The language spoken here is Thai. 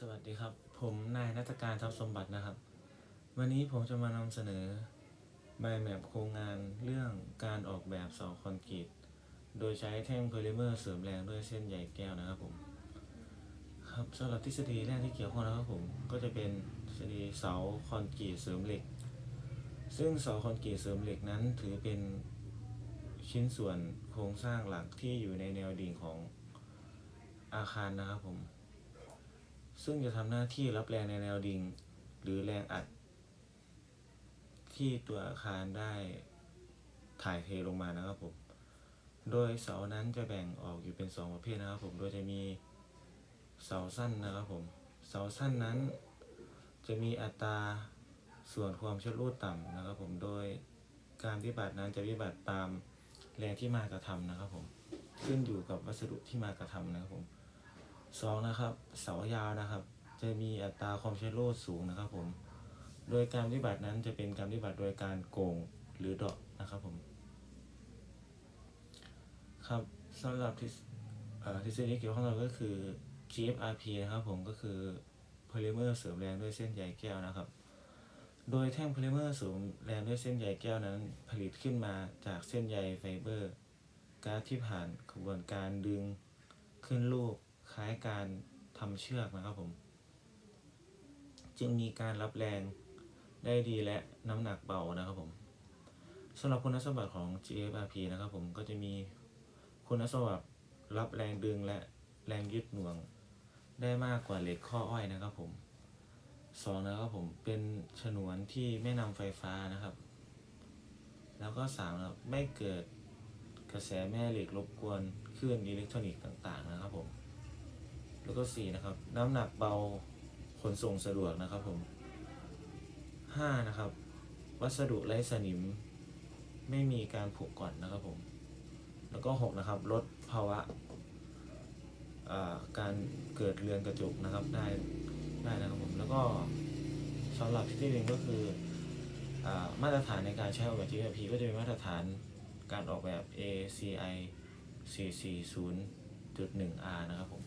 สวัสดีครับ ผมนายนัตการทรัพย์สมบัตินะครับ วันนี้ผมจะมานำเสนอใบแมปโครงงานเรื่องการออกแบบเสาคอนกรีต โดยใช้แท่งโพลิเมอร์เสริมแรงด้วยเส้นใยแก้วนะครับผม ครับสำหรับทฤษฎีแรกที่เกี่ยวข้องนะครับผมก็จะเป็นทฤษฎีเสาคอนกรีตเสริมเหล็ก ซึ่งเสาคอนกรีตเสริมเหล็กนั้น ถือเป็นชิ้นส่วนโครงสร้างหลักที่อยู่ในแนวดิ่งของอาคารนะครับผม ซึ่งจะทำหน้าที่รับแรงในแนวดิ่ง หรือแรงอัด ที่ตัวอาคารได้ถ่ายเทลงมานะครับผม โดยเสานั้นจะแบ่งออกอยู่เป็นสองประเภทนะครับผม โดยจะมีเสาสั้นนะครับผม เสาสั้นนั้นจะมีอัตราส่วนความชำรุดต่ำนะครับผม โดยการวิบัตินั้นจะวิบัติตามแรงที่มากระทำนะครับผม ขึ้นอยู่กับวัสดุที่มากระทำนะครับผม สองนะครับ เสายาวนะครับ จะมีอัตราความใช้โลดสูงนะครับผม โดยการปฏิบัตินั้นจะเป็นการปฏิบัติโดยการโกงหรือเดาะนะครับผม ครับสำหรับทฤษเอ่อทฤษฎีเกี่ยวข้องกับก็คือ GFRP นะครับผมก็คือโพลิเมอร์เสริมแรงด้วยเส้นใยแก้วนะครับ โดยแท่งโพลิเมอร์เสริมแรงด้วยเส้นใยแก้วนั้น ผลิตขึ้นมาจากเส้นใยไฟเบอร์ก๊าซที่ผ่านกระบวนการดึงขึ้นรูป ล้ายการทำเชือกนะครับผม จึงมีการรับแรงได้ดีและน้ำหนักเบานะครับผมสำหรับคุณสมบัติของ GFRP นะครับผมก็จะมีคุณสมบัติรับแรงดึงและแรงยึดหน่วงได้มากกว่าเหล็กข้ออ้อยนะครับผมสองนะครับผมเป็นฉนวนที่ไม่นำไฟฟ้านะครับ แล้วก็สามนะครับไม่เกิดกระแสแม่เหล็กรบกวนคลื่นอิเล็กทรอนิกส์ต่าง ๆ นะครับผม แล้วก็สี่นะครับ น้ำหนักเบาขนส่งสะดวกนะครับผมห้านะครับ วัสดุไร้สนิม ไม่มีการผุก่อนนะครับผม แล้วก็หกนะครับ ลดภาวะาการเกิดเรือนกระจกนะครับได้ได้นะครับผมแล้วก็สำหรับที่หนึ่งก็คืออมาตรฐานในการใช้ออกแบบ GMP ก็จะเป็นมาตรฐานการออกแบบ ACI 440.1R นะครับผม